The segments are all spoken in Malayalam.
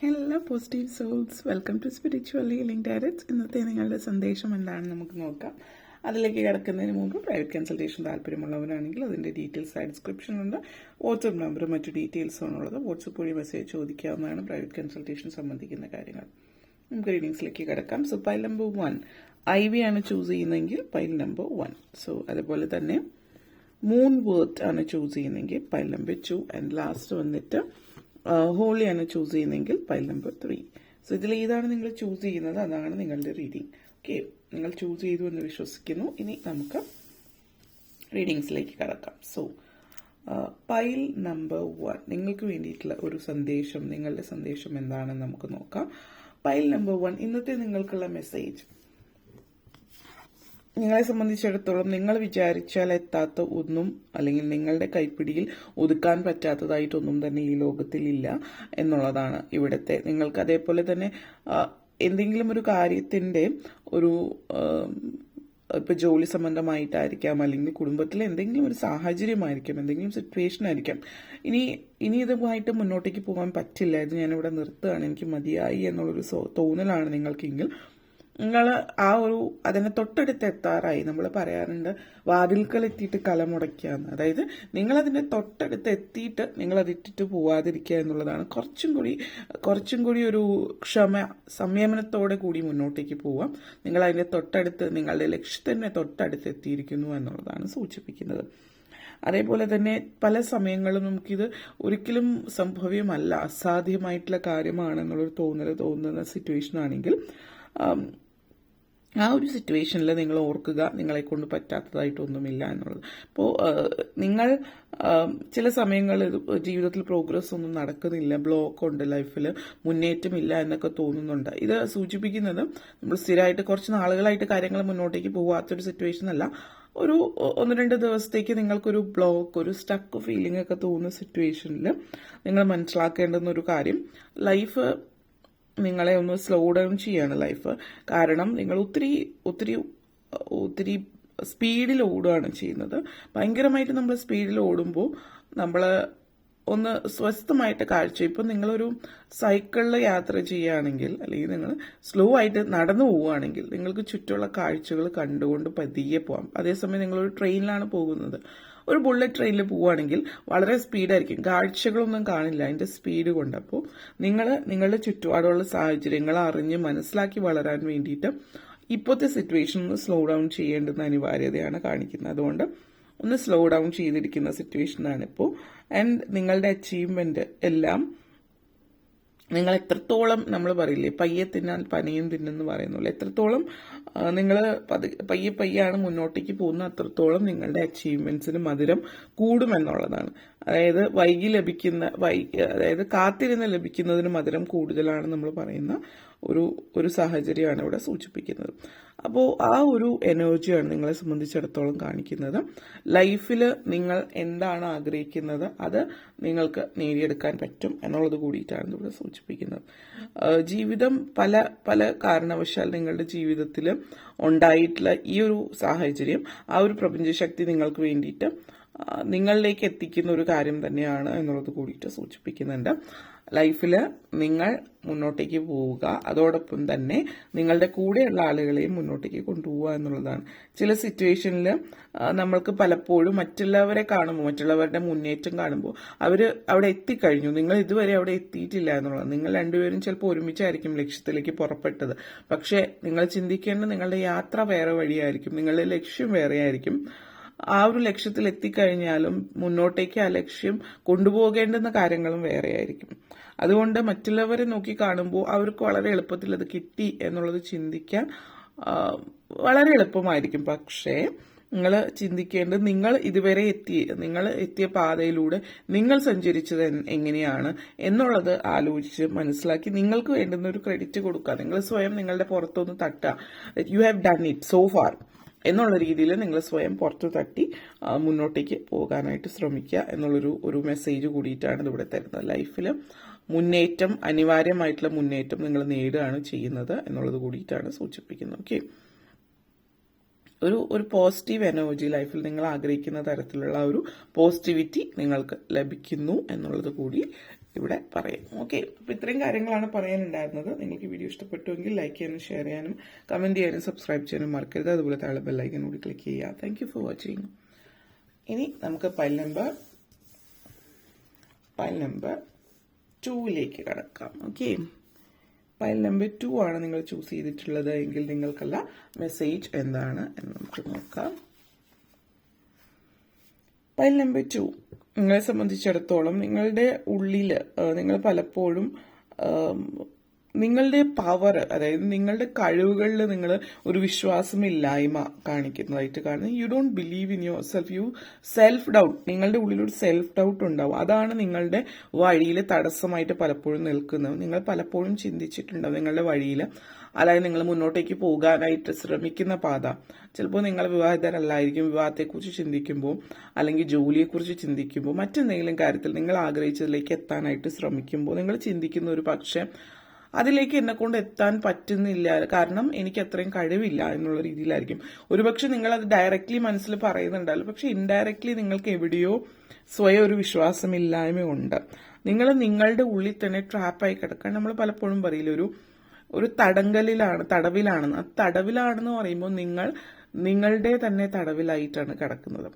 Hello positive souls welcome to spiritual healing directs ഇന്നത്തെ നിങ്ങളുടെ സന്ദേശം എന്താണെന്ന് നമുക്ക് നോക്കാം. അതിലേക്ക് കിടക്കുന്നതിന് മുമ്പ് പ്രൈവറ്റ് കൺസൾട്ടേഷൻ താല്പര്യമുള്ളവരാണെങ്കിൽ അതിന്റെ ഡീറ്റെയിൽസ് ആ ഡിസ്ക്രിപ്ഷനുണ്ട് വാട്സപ്പ് നമ്പറും മറ്റു ഡീറ്റെയിൽസും ഉള്ളത്. വാട്സപ്പ് വഴി മെസ്സേജ് ചോദിക്കാവുന്നതാണ് പ്രൈവറ്റ് കൺസൾട്ടേഷൻ സംബന്ധിക്കുന്ന കാര്യങ്ങൾ. നമുക്ക് റീഡിങ്സിലേക്ക് കിടക്കാം. So pile number one ivy ആണ് ചൂസ് ചെയ്യുന്നതെങ്കിൽ പൈൽ നമ്പർ വൺ സോ അതുപോലെ തന്നെ മൂൺ വേർത്ത് ആണ് ചൂസ് ചെയ്യുന്നതെങ്കിൽ pile number two and last വന്നിട്ട് ഹോളി ആണ് ചൂസ് ചെയ്യുന്നതെങ്കിൽ പൈൽ നമ്പർ ത്രീ. സോ ഇതിൽ ഏതാണ് നിങ്ങൾ ചൂസ് ചെയ്യുന്നത്? അതാണ് നിങ്ങളുടെ റീഡിംഗ് ഓക്കെ നിങ്ങൾ ചൂസ് ചെയ്തു എന്ന് വിശ്വസിക്കുന്നു. ഇനി നമുക്ക് റീഡിങ്സിലേക്ക് കടക്കാം. So pile number one. നിങ്ങൾക്ക് വേണ്ടിയിട്ടുള്ള ഒരു സന്ദേശം നിങ്ങളുടെ സന്ദേശം എന്താണെന്ന് നമുക്ക് നോക്കാം. Pile number one. ഇന്നത്തെ നിങ്ങൾക്കുള്ള മെസ്സേജ്. നിങ്ങളെ സംബന്ധിച്ചിടത്തോളം നിങ്ങൾ വിചാരിച്ചാൽ എത്താത്ത ഒന്നും അല്ലെങ്കിൽ നിങ്ങളുടെ കൈപ്പിടിയിൽ ഒതുക്കാൻ പറ്റാത്തതായിട്ടൊന്നും തന്നെ ഈ ലോകത്തിലില്ല എന്നുള്ളതാണ് ഇവിടുത്തെ. നിങ്ങൾക്ക് അതേപോലെ തന്നെ എന്തെങ്കിലും ഒരു കാര്യത്തിന്റെ ഒരു ഇപ്പൊ ജോലി സംബന്ധമായിട്ടായിരിക്കാം അല്ലെങ്കിൽ കുടുംബത്തിലെ എന്തെങ്കിലും ഒരു സാഹചര്യമായിരിക്കാം എന്തെങ്കിലും സിറ്റുവേഷൻ ആയിരിക്കാം. ഇനി ഇനി ഇതുമായിട്ട് മുന്നോട്ടേക്ക് പോകാൻ പറ്റില്ല. ഇത് ഞാനിവിടെ നിർത്തുകയാണ്. എനിക്ക് മതിയായി എന്നുള്ളൊരു തോന്നലാണ് നിങ്ങൾക്കെങ്കിൽ. നിങ്ങൾ ആ ഒരു അതിനെ തൊട്ടടുത്ത് എത്താറായി. നമ്മൾ പറയാറുണ്ട് വാതിൽക്കൽ എത്തിയിട്ട് കല മുടക്കുകയെന്ന് അതായത് നിങ്ങൾ അതിന്റെ തൊട്ടടുത്ത് എത്തിയിട്ട് നിങ്ങൾ അത് ഇട്ടിട്ട് പോവാതിരിക്കുക എന്നുള്ളതാണ്. കുറച്ചും കൂടി കുറച്ചും കൂടി ഒരു ക്ഷമ സംയമനത്തോടെ കൂടി മുന്നോട്ടേക്ക് പോവാം. നിങ്ങൾ അതിന്റെ തൊട്ടടുത്ത് നിങ്ങളുടെ ലക്ഷ്യത്തിന്റെ തൊട്ടടുത്ത് എത്തിയിരിക്കുന്നു എന്നുള്ളതാണ് സൂചിപ്പിക്കുന്നത്. അതേപോലെ തന്നെ പല സമയങ്ങളും നമുക്കിത് ഒരിക്കലും സംഭവ്യമല്ല. അസാധ്യമായിട്ടുള്ള കാര്യമാണെന്നുള്ളൊരു തോന്നൽ തോന്നുന്ന സിറ്റുവേഷൻ ആണെങ്കിൽ ആം, ഒരു സിറ്റുവേഷനിൽ നിങ്ങൾ ഓർക്കുക നിങ്ങളെ കൊണ്ട് പറ്റാത്തതായിട്ടൊന്നുമില്ല എന്നുള്ളത്. അപ്പോൾ നിങ്ങൾ ചില സമയങ്ങളിൽ ജീവിതത്തിൽ പ്രോഗ്രസ് ഒന്നും നടക്കുന്നില്ല ബ്ലോക്ക് ഉണ്ട് ലൈഫിൽ മുന്നേറ്റമില്ല എന്നൊക്കെ തോന്നുന്നുണ്ട്. ഇത് സൂചിപ്പിക്കുന്നത് നമ്മൾ സ്ഥിരമായിട്ട് കുറച്ച് നാളുകളായിട്ട് കാര്യങ്ങൾ മുന്നോട്ടേക്ക് പോകാത്തൊരു സിറ്റുവേഷൻ അല്ല ഒരു ഒന്ന് രണ്ട് ദിവസത്തേക്ക് നിങ്ങൾക്കൊരു ബ്ലോക്ക് ഒരു സ്റ്റക്ക് ഫീലിംഗ് ഒക്കെ തോന്നുന്ന സിറ്റുവേഷനിൽ നിങ്ങൾ മനസ്സിലാക്കേണ്ടുന്ന ഒരു കാര്യം ലൈഫ് നിങ്ങളെ ഒന്ന് സ്ലോ ഡൗൺ ചെയ്യാണ് ലൈഫ് കാരണം നിങ്ങൾ ഒത്തിരി ഒത്തിരി ഒത്തിരി സ്പീഡിൽ ഓടുകയാണ് ചെയ്യുന്നത്. ഭയങ്കരമായിട്ട് നമ്മൾ സ്പീഡിൽ ഓടുമ്പോൾ നമ്മൾ ഒന്ന് സ്വസ്ഥമായിട്ട് കാഴ്ച. ഇപ്പം നിങ്ങളൊരു സൈക്കിളിൽ യാത്ര ചെയ്യുകയാണെങ്കിൽ അല്ലെങ്കിൽ നിങ്ങൾ സ്ലോ ആയിട്ട് നടന്നു പോവുകയാണെങ്കിൽ നിങ്ങൾക്ക് ചുറ്റുമുള്ള കാഴ്ചകൾ കണ്ടുകൊണ്ട് പതിയെ പോകാം അതേസമയം നിങ്ങളൊരു ട്രെയിനിലാണ് പോകുന്നത്. ഒരു ബുള്ളറ്റ് ട്രെയിനിൽ പോവുകയാണെങ്കിൽ വളരെ സ്പീഡായിരിക്കും കാഴ്ചകളൊന്നും കാണില്ല. അതിന്റെ സ്പീഡ് കൊണ്ട്. അപ്പോൾ നിങ്ങൾ നിങ്ങളുടെ ചുറ്റുപാടുള്ള സാഹചര്യങ്ങൾ അറിഞ്ഞ് മനസ്സിലാക്കി വളരാൻ വേണ്ടിയിട്ട് ഇപ്പോഴത്തെ സിറ്റുവേഷൻ ഒന്ന് സ്ലോ ഡൗൺ ചെയ്യേണ്ടുന്ന അനിവാര്യതയാണ് കാണിക്കുന്നത്. അതുകൊണ്ട് ഒന്ന് സ്ലോ ഡൗൺ ചെയ്തിരിക്കുന്ന സിറ്റുവേഷനാണ് ഇപ്പോൾ ആൻഡ് നിങ്ങളുടെ അച്ചീവ്മെന്റ് എല്ലാം നിങ്ങൾ എത്രത്തോളം നമ്മൾ പറയില്ലേ പയ്യെ തിന്നാൽ പനയും തിന്നെന്ന് പറയുന്നുള്ളൂ എത്രത്തോളം നിങ്ങൾ പയ്യെ പയ്യാണ് മുന്നോട്ടേക്ക് പോകുന്ന അത്രത്തോളം നിങ്ങളുടെ അച്ചീവ്മെന്റ്സിന് മധുരം കൂടുമെന്നുള്ളതാണ്. അതായത് വൈകി ലഭിക്കുന്ന വൈ അതായത് കാത്തിരുന്ന് ലഭിക്കുന്നതിന് മധുരം കൂടുതലാണ് നമ്മൾ പറയുന്ന ഒരു ഒരു സാഹചര്യമാണ് ഇവിടെ സൂചിപ്പിക്കുന്നത്. അപ്പോൾ ആ ഒരു എനർജിയാണ് നിങ്ങളെ സംബന്ധിച്ചിടത്തോളം കാണിക്കുന്നത്. ലൈഫിൽ നിങ്ങൾ എന്താണ് ആഗ്രഹിക്കുന്നത്? അത് നിങ്ങൾക്ക് നേടിയെടുക്കാൻ പറ്റും എന്നുള്ളത് കൂടിയിട്ടാണ് ഇവിടെ സൂചിപ്പിക്കുന്നത്. ജീവിതം പല പല കാരണവശാൽ നിങ്ങളുടെ ജീവിതത്തിൽ ഉണ്ടായിട്ടുള്ള ഈ ഒരു സാഹചര്യം ആ ഒരു പ്രപഞ്ചശക്തി നിങ്ങൾക്ക് വേണ്ടിയിട്ട് നിങ്ങളിലേക്ക് എത്തിക്കുന്ന ഒരു കാര്യം തന്നെയാണ് എന്നുള്ളത് കൂടിയിട്ട് സൂചിപ്പിക്കുന്നുണ്ട്. ലൈഫിൽ നിങ്ങൾ മുന്നോട്ടേക്ക് പോവുക. അതോടൊപ്പം തന്നെ നിങ്ങളുടെ കൂടെയുള്ള ആളുകളെയും മുന്നോട്ടേക്ക് കൊണ്ടുപോവുക എന്നുള്ളതാണ്. ചില സിറ്റുവേഷനിൽ നമ്മൾക്ക് പലപ്പോഴും മറ്റുള്ളവരെ കാണുമ്പോൾ മറ്റുള്ളവരുടെ മുന്നേറ്റം കാണുമ്പോൾ അവർ അവിടെ എത്തിക്കഴിഞ്ഞു. നിങ്ങൾ ഇതുവരെ അവിടെ എത്തിയിട്ടില്ല എന്നുള്ളത് നിങ്ങൾ രണ്ടുപേരും ചിലപ്പോൾ ഒരുമിച്ചായിരിക്കും ലക്ഷ്യത്തിലേക്ക് പുറപ്പെട്ടത്. പക്ഷേ നിങ്ങൾ ചിന്തിക്കേണ്ട നിങ്ങളുടെ യാത്ര വേറെ വഴിയായിരിക്കും. നിങ്ങളുടെ ലക്ഷ്യം വേറെയായിരിക്കും. ആ ഒരു ലക്ഷ്യത്തിൽ എത്തിക്കഴിഞ്ഞാലും മുന്നോട്ടേക്ക് ആ ലക്ഷ്യം കൊണ്ടുപോകേണ്ടുന്ന കാര്യങ്ങളും വേറെയായിരിക്കും. അതുകൊണ്ട് മറ്റുള്ളവരെ നോക്കി കാണുമ്പോൾ അവർക്ക് വളരെ എളുപ്പത്തിൽ അത് കിട്ടി എന്നുള്ളത് ചിന്തിക്കാൻ വളരെ എളുപ്പമായിരിക്കും. പക്ഷേ നിങ്ങൾ ചിന്തിക്കേണ്ടത് നിങ്ങൾ ഇതുവരെ എത്തി നിങ്ങൾ എത്തിയ പാതയിലൂടെ നിങ്ങൾ സഞ്ചരിച്ചത് എങ്ങനെയാണ് എന്നുള്ളത് ആലോചിച്ച് മനസ്സിലാക്കി നിങ്ങൾക്ക് വേണ്ടുന്ന ഒരു ക്രെഡിറ്റ് കൊടുക്കുക. നിങ്ങൾ സ്വയം നിങ്ങളുടെ പുറത്തൊന്ന് തട്ടുക. You have done it so far എന്നുള്ള രീതിയിൽ നിങ്ങൾ സ്വയം പുറത്തു തട്ടി മുന്നോട്ടേക്ക് പോകാനായിട്ട് ശ്രമിക്കുക എന്നുള്ളൊരു ഒരു മെസ്സേജ് കൂടിയിട്ടാണ് ഇതിവിടെ തരുന്നത്. ലൈഫിൽ മുന്നേറ്റം അനിവാര്യമായിട്ടുള്ള മുന്നേറ്റം നിങ്ങൾ നേടുകയാണ് ചെയ്യുന്നത് എന്നുള്ളത് കൂടിയിട്ടാണ് സൂചിപ്പിക്കുന്നത്. ഓക്കെ ഒരു ഒരു പോസിറ്റീവ് എനർജി ലൈഫിൽ നിങ്ങൾ ആഗ്രഹിക്കുന്ന തരത്തിലുള്ള ഒരു പോസിറ്റിവിറ്റി നിങ്ങൾക്ക് ലഭിക്കുന്നു എന്നുള്ളത് കൂടി ഇവിടെ പറയും. ഓക്കെ അപ്പൊ ഇത്രയും കാര്യങ്ങളാണ് പറയാനുണ്ടായിരുന്നത്. നിങ്ങൾക്ക് വീഡിയോ ഇഷ്ടപ്പെട്ടുവെങ്കിൽ ലൈക്ക് ചെയ്യാനും ഷെയർ ചെയ്യാനും കമന്റ് ചെയ്യാനും സബ്സ്ക്രൈബ് ചെയ്യാനും മറക്കരുത്. അതുപോലെ താഴെ ബെല്ലൈക്കൻ കൂടി ക്ലിക്ക് ചെയ്യുക. താങ്ക് ഫോർ വാച്ചിങ് ഇനി നമുക്ക് പൈൽ നമ്പർ പൈൽ നമ്പർ ടൂവിലേക്ക് കടക്കാം. ഓക്കെ പൈൽ നമ്പർ ടു ആണ് നിങ്ങൾ ചൂസ് ചെയ്തിട്ടുള്ളത് എങ്കിൽ നിങ്ങൾക്കുള്ള മെസ്സേജ് എന്താണ് എന്ന് നമുക്ക് നോക്കാം. പൈൽ നമ്പർ ടു നിങ്ങളെ സംബന്ധിച്ചിടത്തോളം നിങ്ങളുടെ ഉള്ളിൽ നിങ്ങൾ പലപ്പോഴും നിങ്ങളുടെ പവർ അതായത് നിങ്ങളുടെ കഴിവുകളിൽ നിങ്ങൾ ഒരു വിശ്വാസമില്ലായ്മ കാണിക്കുന്നതായിട്ട് കാണുന്നത്. You don't believe in yourself you self doubt നിങ്ങളുടെ ഉള്ളിലൊരു സെൽഫ് ഡൗട്ട് ഉണ്ടാവും. അതാണ് നിങ്ങളുടെ വഴിയിൽ തടസ്സമായിട്ട് പലപ്പോഴും നിൽക്കുന്നത്. നിങ്ങൾ പലപ്പോഴും ചിന്തിച്ചിട്ടുണ്ടാവും നിങ്ങളുടെ വഴിയിൽ അതായത് നിങ്ങൾ മുന്നോട്ടേക്ക് പോകാനായിട്ട് ശ്രമിക്കുന്ന പാത. ചിലപ്പോൾ നിങ്ങൾ വിവാഹിതരല്ലായിരിക്കും വിവാഹത്തെക്കുറിച്ച് ചിന്തിക്കുമ്പോൾ അല്ലെങ്കിൽ ജോലിയെക്കുറിച്ച് ചിന്തിക്കുമ്പോൾ മറ്റെന്തെങ്കിലും കാര്യത്തിൽ നിങ്ങൾ ആഗ്രഹിച്ചതിലേക്ക് എത്താനായിട്ട് ശ്രമിക്കുമ്പോൾ നിങ്ങൾ ചിന്തിക്കുന്ന ഒരു പക്ഷേ അതിലേക്ക് എന്നെ കൊണ്ട് എത്താൻ പറ്റുന്നില്ല. കാരണം എനിക്ക് അത്രയും കഴിവില്ല എന്നുള്ള രീതിയിലായിരിക്കും. ഒരുപക്ഷെ നിങ്ങൾ അത് ഡയറക്റ്റ്ലി മനസ്സിൽ പറയുന്നുണ്ടല്ലോ പക്ഷെ ഇൻഡയറക്റ്റ്ലി നിങ്ങൾക്ക് എവിടെയോ സ്വയം ഒരു വിശ്വാസമില്ലായ്മയുണ്ട് നിങ്ങൾ നിങ്ങളുടെ ഉള്ളിൽ തന്നെ ട്രാപ്പായി കിടക്കാൻ നമ്മൾ പലപ്പോഴും പറയില്ല ഒരു ഒരു തടങ്കലിലാണ് തടവിലാണെന്ന്. ആ തടവിലാണെന്ന് പറയുമ്പോൾ നിങ്ങൾ നിങ്ങളുടെ തന്നെ തടവിലായിട്ടാണ് കിടക്കുന്നത്.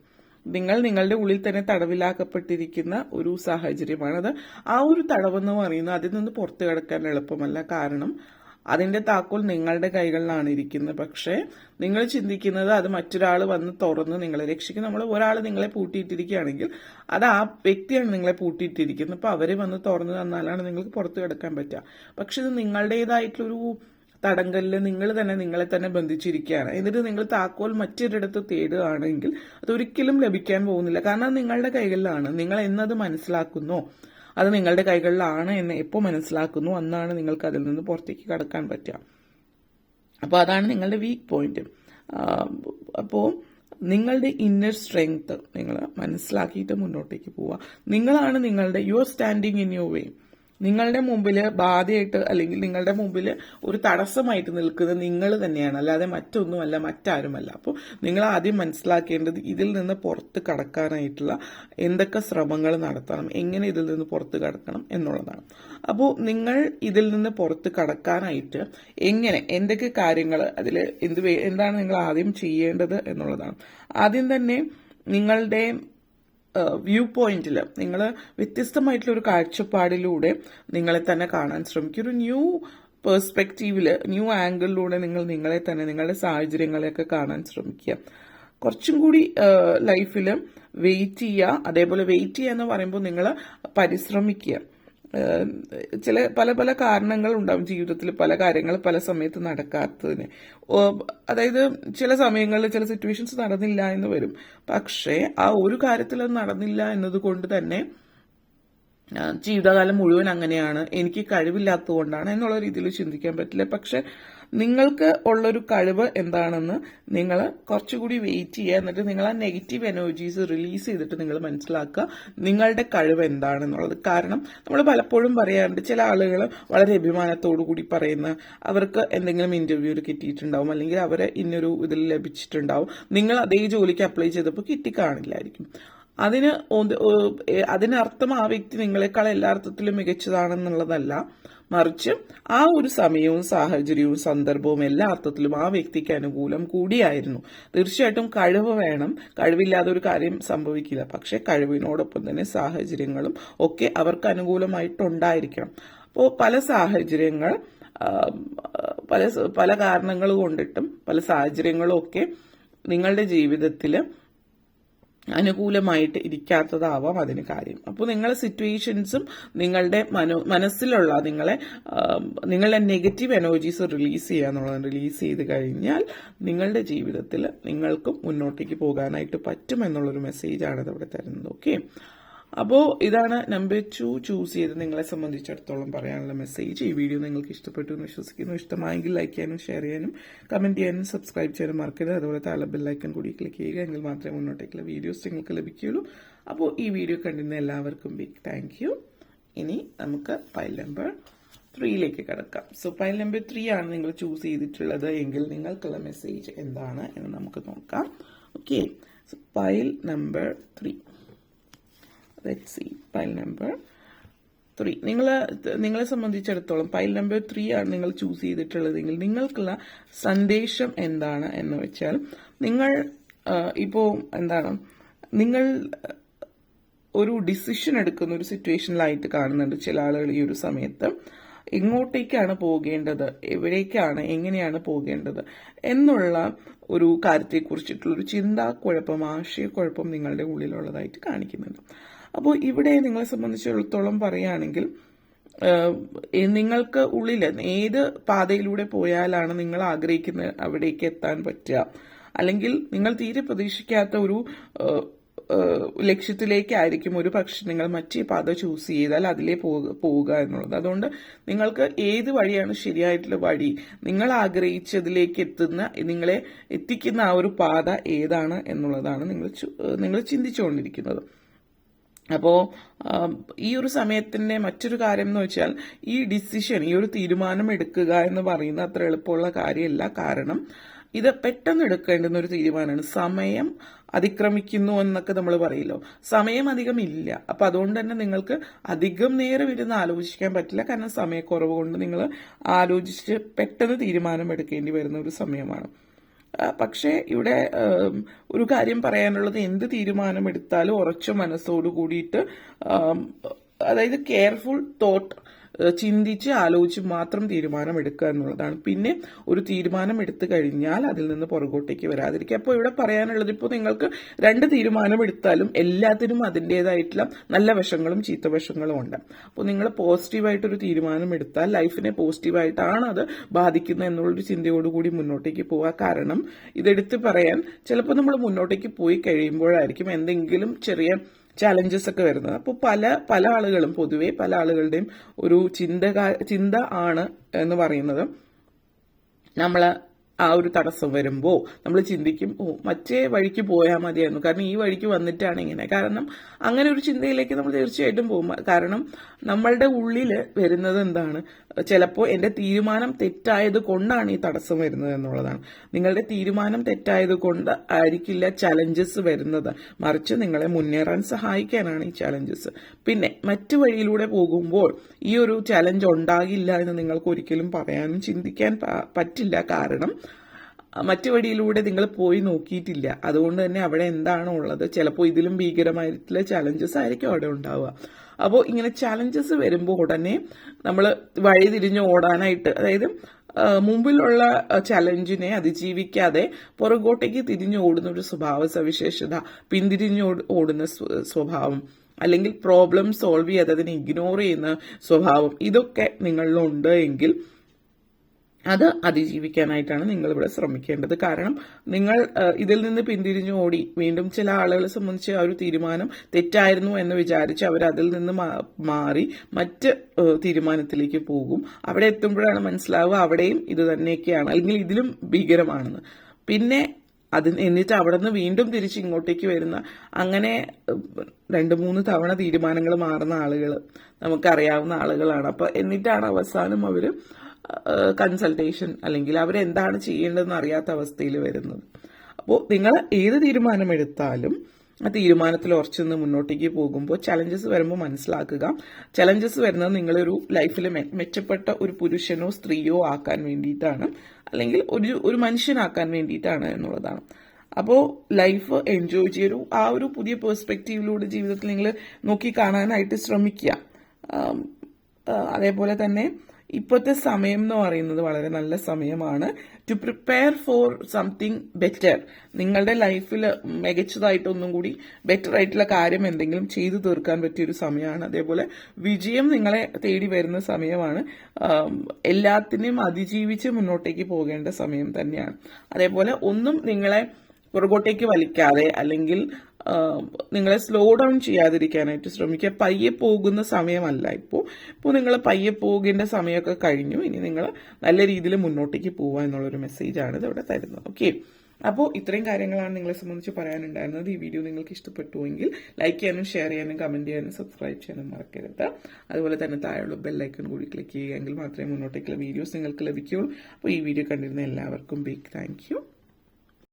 നിങ്ങൾ നിങ്ങളുടെ ഉള്ളിൽ തന്നെ തടവിലാക്കപ്പെട്ടിരിക്കുന്ന ഒരു സാഹചര്യമാണ്. അത് ആ ഒരു തടവെന്ന് പറയുന്നത് അതിൽ നിന്ന് പുറത്തു കിടക്കാൻ എളുപ്പമല്ല. കാരണം അതിന്റെ താക്കോൽ നിങ്ങളുടെ കൈകളിലാണ് ഇരിക്കുന്നത്. പക്ഷേ നിങ്ങൾ ചിന്തിക്കുന്നത് അത് മറ്റൊരാൾ വന്ന് തുറന്ന് നിങ്ങളെ രക്ഷിക്കും. നമ്മൾ ഒരാൾ നിങ്ങളെ പൂട്ടിയിട്ടിരിക്കുകയാണെങ്കിൽ അത് ആ വ്യക്തിയാണ് നിങ്ങളെ പൂട്ടിയിട്ടിരിക്കുന്നത്. അപ്പൊ അവരെ വന്ന് തുറന്ന് തന്നാലാണ് നിങ്ങൾക്ക് പുറത്തു കിടക്കാൻ പറ്റുക. പക്ഷെ ഇത് നിങ്ങളുടേതായിട്ടുള്ളൊരു തടങ്കലിൽ നിങ്ങൾ തന്നെ നിങ്ങളെ തന്നെ ബന്ധിച്ചിരിക്കുകയാണ്. എന്നിട്ട് നിങ്ങൾ താക്കോൽ മറ്റൊരിടത്ത് തേടുകയാണെങ്കിൽ അതൊരിക്കലും ലഭിക്കാൻ പോകുന്നില്ല. കാരണം നിങ്ങളുടെ കൈകളിലാണ്. നിങ്ങൾ എന്നത് മനസ്സിലാക്കുന്നു. അത് നിങ്ങളുടെ കൈകളിലാണ് എന്ന് എപ്പോൾ മനസ്സിലാക്കുന്നു അന്നാണ് നിങ്ങൾക്ക് അതിൽ നിന്ന് പുറത്തേക്ക് കടക്കാൻ പറ്റുക. അപ്പോൾ അതാണ് നിങ്ങളുടെ വീക്ക് പോയിന്റ് അപ്പോൾ നിങ്ങളുടെ ഇന്നർ സ്ട്രെങ്ത് നിങ്ങൾ മനസ്സിലാക്കിയിട്ട് മുന്നോട്ടേക്ക് പോവുക. നിങ്ങളാണ് നിങ്ങളുടെ you are standing in your way നിങ്ങളുടെ മുമ്പിൽ ബാധയായിട്ട് അല്ലെങ്കിൽ നിങ്ങളുടെ മുമ്പിൽ ഒരു തടസ്സമായിട്ട് നിൽക്കുന്നത് നിങ്ങൾ തന്നെയാണ്. അല്ലാതെ മറ്റൊന്നുമല്ല മറ്റാരുമല്ല. അപ്പോൾ നിങ്ങൾ ആദ്യം മനസ്സിലാക്കേണ്ടത് ഇതിൽ നിന്ന് പുറത്ത് കടക്കാനായിട്ടുള്ള എന്തൊക്കെ ശ്രമങ്ങൾ നടത്തണം എങ്ങനെ ഇതിൽ നിന്ന് പുറത്ത് കടക്കണം എന്നുള്ളതാണ്. അപ്പോൾ നിങ്ങൾ ഇതിൽ നിന്ന് പുറത്ത് കടക്കാനായിട്ട് എങ്ങനെ എന്തൊക്കെ കാര്യങ്ങൾ അതിൽ എന്ത് എന്താണ് നിങ്ങൾ ആദ്യം ചെയ്യേണ്ടത് എന്നുള്ളതാണ്. ആദ്യം തന്നെ നിങ്ങളുടെ വ്യൂ പോയിന്റിൽ നിങ്ങൾ വ്യത്യസ്തമായിട്ടുള്ള ഒരു കാഴ്ചപ്പാടിലൂടെ നിങ്ങളെ തന്നെ കാണാൻ ശ്രമിക്കും. ഒരു ന്യൂ പേഴ്സ്പെക്റ്റീവിൽ ന്യൂ ആംഗിളിലൂടെ നിങ്ങൾ നിങ്ങളെ തന്നെ നിങ്ങളുടെ സാഹചര്യങ്ങളെയൊക്കെ കാണാൻ ശ്രമിക്കുക. കുറച്ചും കൂടി ലൈഫിൽ വെയിറ്റ് ചെയ്യുക. അതേപോലെ വെയിറ്റ് ചെയ്യുക എന്ന് പറയുമ്പോൾ നിങ്ങൾ പരിശ്രമിക്കുക. ചില പല പല കാരണങ്ങൾ ഉണ്ടാവും ജീവിതത്തിൽ പല കാര്യങ്ങൾ പല സമയത്ത് നടക്കാത്തതിന്. അതായത് ചില സമയങ്ങളിൽ ചില സിറ്റുവേഷൻസ് നടന്നില്ല എന്ന് വരും. പക്ഷേ ആ ഒരു കാര്യത്തിൽ അത് നടന്നില്ല എന്നതുകൊണ്ട് തന്നെ ജീവിതകാലം മുഴുവൻ അങ്ങനെയാണ്. എനിക്ക് കഴിവില്ലാത്തത് കൊണ്ടാണ് എന്നുള്ള രീതിയിൽ ചിന്തിക്കാൻ പറ്റില്ല. പക്ഷെ നിങ്ങൾക്ക് ഉള്ളൊരു കഴിവ് എന്താണെന്ന് നിങ്ങൾ കുറച്ചുകൂടി വെയിറ്റ് ചെയ്യുക. എന്നിട്ട് നിങ്ങൾ ആ നെഗറ്റീവ് എനർജീസ് റിലീസ് ചെയ്തിട്ട് നിങ്ങൾ മനസ്സിലാക്കുക നിങ്ങളുടെ കഴിവ് എന്താണെന്നുള്ളത്. കാരണം നമ്മൾ പലപ്പോഴും പറയാറുണ്ട് ചില ആളുകൾ വളരെ അഭിമാനത്തോടു കൂടി പറയുന്ന അവർക്ക് എന്തെങ്കിലും ഇന്റർവ്യൂവിൽ കിട്ടിയിട്ടുണ്ടാവും അല്ലെങ്കിൽ അവരെ ഇന്നൊരു ഇതിൽ ലഭിച്ചിട്ടുണ്ടാവും. നിങ്ങൾ അതേ ജോലിക്ക് അപ്ലൈ ചെയ്തപ്പോൾ കിട്ടിക്കാണില്ലായിരിക്കും. അതിന് ഒന്ന് ഏഹ് ഏഹ് അതിനർത്ഥം ആ വ്യക്തി നിങ്ങളെക്കാൾ എല്ലാ അർത്ഥത്തിലും മികച്ചതാണെന്നുള്ളതല്ല. മറിച്ച് ആ ഒരു സമയവും സാഹചര്യവും സന്ദർഭവും എല്ലാ അർത്ഥത്തിലും ആ വ്യക്തിക്ക് അനുകൂലം കൂടിയായിരുന്നു. തീർച്ചയായിട്ടും കഴിവ് വേണം. കഴിവില്ലാതെ ഒരു കാര്യം സംഭവിക്കില്ല. പക്ഷെ കഴിവിനോടൊപ്പം തന്നെ സാഹചര്യങ്ങളും ഒക്കെ അവർക്ക് അനുകൂലമായിട്ടുണ്ടായിരിക്കണം. അപ്പോൾ പല സാഹചര്യങ്ങൾ പല പല കാരണങ്ങൾ കൊണ്ടിട്ടും പല സാഹചര്യങ്ങളും ഒക്കെ നിങ്ങളുടെ ജീവിതത്തിൽ അനുകൂലമായിട്ട് ഇരിക്കാത്തതാവാം അതിന് കാര്യം. അപ്പോൾ നിങ്ങളുടെ സിറ്റുവേഷൻസും നിങ്ങളുടെ മനോ മനസ്സിലുള്ള നിങ്ങളെ നിങ്ങളുടെ നെഗറ്റീവ് എനർജീസ് റിലീസ് ചെയ്യുക എന്നുള്ളത് റിലീസ് ചെയ്ത് കഴിഞ്ഞാൽ നിങ്ങളുടെ ജീവിതത്തിൽ നിങ്ങൾക്കും മുന്നോട്ടേക്ക് പോകാനായിട്ട് പറ്റും എന്നുള്ളൊരു മെസ്സേജാണ് ഇത് ഇവിടെ തരുന്നത്. ഓക്കെ അപ്പോൾ ഇതാണ് നമ്പർ ടു ചൂസ് ചെയ്ത് നിങ്ങളെ സംബന്ധിച്ചിടത്തോളം പറയാനുള്ള മെസ്സേജ് ഈ വീഡിയോ നിങ്ങൾക്ക് ഇഷ്ടപ്പെട്ടു എന്ന് വിശ്വസിക്കുന്നു. ഇഷ്ടമായെങ്കിൽ ലൈക്ക് ചെയ്യാനും ഷെയർ ചെയ്യാനും കമന്റ് ചെയ്യാനും സബ്സ്ക്രൈബ് ചെയ്യാനും മറക്കരുത്. അതുപോലെ താഴെ ബെല്ലൈക്കൺ കൂടി ക്ലിക്ക് ചെയ്യുക. എങ്കിൽ മാത്രമേ മുന്നോട്ടേക്കുള്ള വീഡിയോസ് നിങ്ങൾക്ക് ലഭിക്കുകയുള്ളൂ. അപ്പോൾ ഈ വീഡിയോ കണ്ടിരുന്ന എല്ലാവർക്കും ബിഗ് താങ്ക് ഇനി നമുക്ക് ഫയൽ നമ്പർ ത്രീയിലേക്ക് കിടക്കാം. സോ ഫയൽ നമ്പർ ത്രീ ആണ് നിങ്ങൾ ചൂസ് ചെയ്തിട്ടുള്ളത് എങ്കിൽ നിങ്ങൾക്കുള്ള മെസ്സേജ് എന്താണ് എന്ന് നമുക്ക് നോക്കാം. Okay file number three let's see file number three നിങ്ങൾ നിങ്ങളെ സംബന്ധിച്ചിടത്തോളം പൈൽ നമ്പർ ത്രീ ആണ് നിങ്ങൾ ചൂസ് ചെയ്തിട്ടുള്ളതെങ്കിൽ നിങ്ങൾക്കുള്ള സന്ദേശം എന്താണ് എന്ന് വെച്ചാൽ നിങ്ങൾ ഇപ്പോൾ എന്താണ് നിങ്ങൾ ഒരു ഡിസിഷൻ എടുക്കുന്ന ഒരു സിറ്റുവേഷനിലായിട്ട് കാണുന്നുണ്ട് ചില ആളുകൾ ഈ ഒരു സമയത്ത്. എങ്ങോട്ടേക്കാണ് പോകേണ്ടത്? എവിടേക്കാണ്? എങ്ങനെയാണ് പോകേണ്ടത്? എന്നുള്ള ഒരു കാര്യത്തെക്കുറിച്ചിട്ടുള്ള ഒരു ചിന്താക്കുഴപ്പം ആശയക്കുഴപ്പം നിങ്ങളുടെ ഉള്ളിലുള്ളതായിട്ട് കാണിക്കുന്നുണ്ട്. അപ്പോൾ ഇവിടെ നിങ്ങളെ സംബന്ധിച്ചിടത്തോളം പറയുകയാണെങ്കിൽ നിങ്ങൾക്ക് ഉള്ളിൽ ഏത് പാതയിലൂടെ പോയാലാണ് നിങ്ങൾ ആഗ്രഹിക്കുന്ന അവിടേക്ക് എത്താൻ പറ്റുക? അല്ലെങ്കിൽ നിങ്ങൾ തീരെ പ്രതീക്ഷിക്കാത്ത ഒരു ലക്ഷ്യത്തിലേക്കായിരിക്കും ഒരു പക്ഷെ നിങ്ങൾ മറ്റേ പാത ചൂസ് ചെയ്താൽ അതിലേ പോവുക എന്നുള്ളത്. അതുകൊണ്ട് നിങ്ങൾക്ക് ഏത് വഴിയാണ് ശരിയായിട്ടുള്ള വഴി? നിങ്ങൾ ആഗ്രഹിച്ചതിലേക്ക് എത്തുന്ന നിങ്ങളെ എത്തിക്കുന്ന ആ ഒരു പാത ഏതാണ് എന്നുള്ളതാണ് നിങ്ങൾ നിങ്ങൾ ചിന്തിച്ചുകൊണ്ടിരിക്കുന്നത്. അപ്പോൾ ഈ ഒരു സമയത്തിന്റെ മറ്റൊരു കാര്യം എന്ന് വെച്ചാൽ ഈ ഡിസിഷൻ ഈ ഒരു തീരുമാനം എടുക്കുക എന്ന് പറയുന്നത് അത്ര എളുപ്പമുള്ള കാര്യമല്ല. കാരണം ഇത് പെട്ടെന്ന് എടുക്കേണ്ടുന്ന ഒരു തീരുമാനമാണ്. സമയം അതിക്രമിക്കുന്നു എന്നൊക്കെ നമ്മൾ പറയില്ലോ. സമയം അധികം ഇല്ല. അപ്പൊ അതുകൊണ്ട് തന്നെ നിങ്ങൾക്ക് അധികം നേരം ഇരുന്ന് ആലോചിക്കാൻ പറ്റില്ല. കാരണം സമയക്കുറവ് കൊണ്ട് നിങ്ങൾ ആലോചിച്ച് പെട്ടെന്ന് തീരുമാനം എടുക്കേണ്ടി വരുന്ന ഒരു സമയമാണ്. പക്ഷേ ഇവിടെ ഒരു കാര്യം പറയാനുള്ളത് എന്ത് തീരുമാനമെടുത്താലും ഉറച്ച മനസ്സോട് കൂടിയിട്ട് അതായത് കെയർഫുൾ തോട്ട് ചിന്തിച്ച് ആലോചിച്ച് മാത്രം തീരുമാനം എടുക്കുക എന്നുള്ളതാണ്. പിന്നെ ഒരു തീരുമാനം എടുത്തു കഴിഞ്ഞാൽ അതിൽ നിന്ന് പുറകോട്ടേക്ക് വരാതിരിക്കുക. അപ്പോൾ ഇവിടെ പറയാനുള്ളത് ഇപ്പോൾ നിങ്ങൾക്ക് രണ്ട് തീരുമാനം എടുത്താലും എല്ലാത്തിനും അതിന്റെതായിട്ടുള്ള നല്ല വശങ്ങളും ചീത്ത വശങ്ങളും ഉണ്ട്. അപ്പോൾ നിങ്ങൾ പോസിറ്റീവായിട്ടൊരു തീരുമാനം എടുത്താൽ ലൈഫിനെ പോസിറ്റീവായിട്ടാണ് അത് ബാധിക്കുന്നത് എന്നുള്ളൊരു ചിന്തയോടുകൂടി മുന്നോട്ടേക്ക് പോവുക. കാരണം ഇതെടുത്ത് പറയാൻ ചിലപ്പോൾ നമ്മൾ മുന്നോട്ടേക്ക് പോയി കഴിയുമ്പോഴായിരിക്കും എന്തെങ്കിലും ചെറിയ ചാലഞ്ചസ് ഒക്കെ വരുന്നത്. അപ്പോൾ പല പല ആളുകളും പൊതുവെ പല ആളുകളുടെയും ഒരു ചിന്ത ചിന്ത ആണ് എന്ന് പറയുന്നത്. നമ്മൾ ആ ഒരു തടസ്സം വരുമ്പോൾ നമ്മൾ ചിന്തിക്കും ഓ മറ്റേ വഴിക്ക് പോയാൽ മതിയായിരുന്നു. കാരണം ഈ വഴിക്ക് വന്നിട്ടാണ് ഇങ്ങനെ. കാരണം അങ്ങനെ ഒരു ചിന്തയിലേക്ക് നമ്മൾ തീർച്ചയായിട്ടും പോകും. കാരണം നമ്മളുടെ ഉള്ളിൽ വരുന്നത് എന്താണ്? ചിലപ്പോൾ എന്റെ തീരുമാനം തെറ്റായത് കൊണ്ടാണ് ഈ തടസ്സം വരുന്നത് എന്നുള്ളതാണ്. നിങ്ങളുടെ തീരുമാനം തെറ്റായത് കൊണ്ട് ആയിരിക്കില്ല ചലഞ്ചസ് വരുന്നത്. മറിച്ച് നിങ്ങളെ മുന്നേറാൻ സഹായിക്കാനാണ് ഈ ചലഞ്ചസ് പിന്നെ മറ്റു വഴിയിലൂടെ പോകുമ്പോൾ ഈ ഒരു ചലഞ്ച് ഉണ്ടാകില്ല എന്ന് നിങ്ങൾക്ക് ഒരിക്കലും പറയാനും ചിന്തിക്കാൻ പറ്റില്ല. കാരണം മറ്റു വഴിയിലൂടെ നിങ്ങൾ പോയി നോക്കിയിട്ടില്ല. അതുകൊണ്ട് തന്നെ അവിടെ എന്താണോ ഉള്ളത്. ചിലപ്പോൾ ഇതിലും ഭീകരമായിട്ടുള്ള ചലഞ്ചസ് ആയിരിക്കും അവിടെ ഉണ്ടാവുക. അപ്പോൾ ഇങ്ങനെ ചലഞ്ചസ് വരുമ്പോൾ ഉടനെ നമ്മൾ വഴി തിരിഞ്ഞ് ഓടാനായിട്ട് അതായത് മുമ്പിലുള്ള ചലഞ്ചിനെ അതിജീവിക്കാതെ പുറകോട്ടേക്ക് തിരിഞ്ഞു ഓടുന്ന ഒരു സ്വഭാവ സവിശേഷത പിന്തിരിഞ്ഞ് ഓട്- ഓടുന്ന സ്വഭാവം അല്ലെങ്കിൽ പ്രോബ്ലം സോൾവ് ചെയ്യാതെ അതിനെ ഇഗ്നോർ ചെയ്യുന്ന സ്വഭാവം ഇതൊക്കെ നിങ്ങളിലുണ്ട് എങ്കിൽ അത് അതിജീവിക്കാനായിട്ടാണ് നിങ്ങൾ ഇവിടെ ശ്രമിക്കേണ്ടത്. കാരണം നിങ്ങൾ ഇതിൽ നിന്ന് പിന്തിരിഞ്ഞു ഓടി വീണ്ടും ചില ആളുകളെ സംബന്ധിച്ച് ആ ഒരു തീരുമാനം തെറ്റായിരുന്നു എന്ന് വിചാരിച്ച് അവർ അതിൽ നിന്ന് മാറി മറ്റ് തീരുമാനത്തിലേക്ക് പോകും. അവിടെ എത്തുമ്പോഴാണ് മനസ്സിലാവുക അവിടെയും ഇത് തന്നെയൊക്കെയാണ്. അല്ലെങ്കിൽ ഇതിലും ഭീകരമാണെന്ന്. പിന്നെ അത് എന്നിട്ട് അവിടെ നിന്ന് വീണ്ടും തിരിച്ച് ഇങ്ങോട്ടേക്ക് വരുന്ന അങ്ങനെ രണ്ട് മൂന്ന് തവണ തീരുമാനങ്ങൾ മാറുന്ന ആളുകൾ നമുക്കറിയാവുന്ന ആളുകളാണ്. അപ്പൊ എന്നിട്ടാണ് അവസാനം അവർ കൺസൾട്ടേഷൻ അല്ലെങ്കിൽ അവരെന്താണ് ചെയ്യേണ്ടതെന്ന് അറിയാത്ത അവസ്ഥയിൽ വരുന്നത്. അപ്പോൾ നിങ്ങൾ ഏത് തീരുമാനമെടുത്താലും ആ തീരുമാനത്തിൽ ഉറച്ചു നിന്ന് മുന്നോട്ടേക്ക് പോകുമ്പോൾ ചലഞ്ചസ് വരുമ്പോൾ മനസ്സിലാക്കുക. ചലഞ്ചസ് വരുന്നത് നിങ്ങളൊരു ലൈഫിൽ മെച്ചപ്പെട്ട ഒരു പുരുഷനോ സ്ത്രീയോ ആക്കാൻ വേണ്ടിയിട്ടാണ്. അല്ലെങ്കിൽ ഒരു ഒരു മനുഷ്യനാക്കാൻ വേണ്ടിയിട്ടാണ് എന്നുള്ളതാണ്. അപ്പോൾ ലൈഫ് എൻജോയ് ചെയ്യൊരു ആ ഒരു പുതിയ പേഴ്സ്പെക്റ്റീവിലൂടെ ജീവിതത്തിൽ നിങ്ങൾ നോക്കി കാണാനായിട്ട് ശ്രമിക്കുക. അതേപോലെ തന്നെ ഇപ്പോഴത്തെ സമയം എന്ന് പറയുന്നത് വളരെ നല്ല സമയമാണ്. To prepare for something better നിങ്ങളുടെ ലൈഫിൽ മികച്ചതായിട്ടൊന്നും കൂടി ബെറ്റർ ആയിട്ടുള്ള കാര്യം എന്തെങ്കിലും ചെയ്തു തീർക്കാൻ പറ്റിയൊരു സമയമാണ്. അതേപോലെ വിജയം നിങ്ങളെ തേടി വരുന്ന സമയമാണ്. എല്ലാത്തിനെയും അതിജീവിച്ച് മുന്നോട്ടേക്ക് പോകേണ്ട സമയം തന്നെയാണ്. അതേപോലെ ഒന്നും നിങ്ങളെ പുറകോട്ടേക്ക് വലിക്കാതെ അല്ലെങ്കിൽ നിങ്ങളെ സ്ലോ ഡൗൺ ചെയ്യാതിരിക്കാനായിട്ട് ശ്രമിക്കുക. പയ്യെ പോകുന്ന സമയമല്ല ഇപ്പോൾ ഇപ്പോൾ നിങ്ങൾ പയ്യെ പോകേണ്ട സമയമൊക്കെ കഴിഞ്ഞു. ഇനി നിങ്ങൾ നല്ല രീതിയിൽ മുന്നോട്ടേക്ക് പോവുക എന്നുള്ളൊരു മെസ്സേജാണ് ഇതിവിടെ തരുന്നത്. ഓക്കെ അപ്പോൾ ഇത്രയും കാര്യങ്ങളാണ് നിങ്ങളെ സംബന്ധിച്ച് പറയാനുണ്ടായിരുന്നത്. ഈ വീഡിയോ നിങ്ങൾക്ക് ഇഷ്ടപ്പെട്ടുവെങ്കിൽ ലൈക്ക് ചെയ്യാനും ഷെയർ ചെയ്യാനും കമന്റ് ചെയ്യാനും സബ്സ്ക്രൈബ് ചെയ്യാനും മറക്കരുത്. അതുപോലെ തന്നെ താഴെയുള്ള ബെല്ലൈക്കൺ കൂടി ക്ലിക്ക് ചെയ്യുകയെങ്കിൽ മാത്രമേ മുന്നോട്ടേക്കുള്ള വീഡിയോസ് നിങ്ങൾക്ക് ലഭിക്കുകയുള്ളൂ. അപ്പോൾ ഈ വീഡിയോ കണ്ടിരുന്ന എല്ലാവർക്കും ബിഗ് താങ്ക്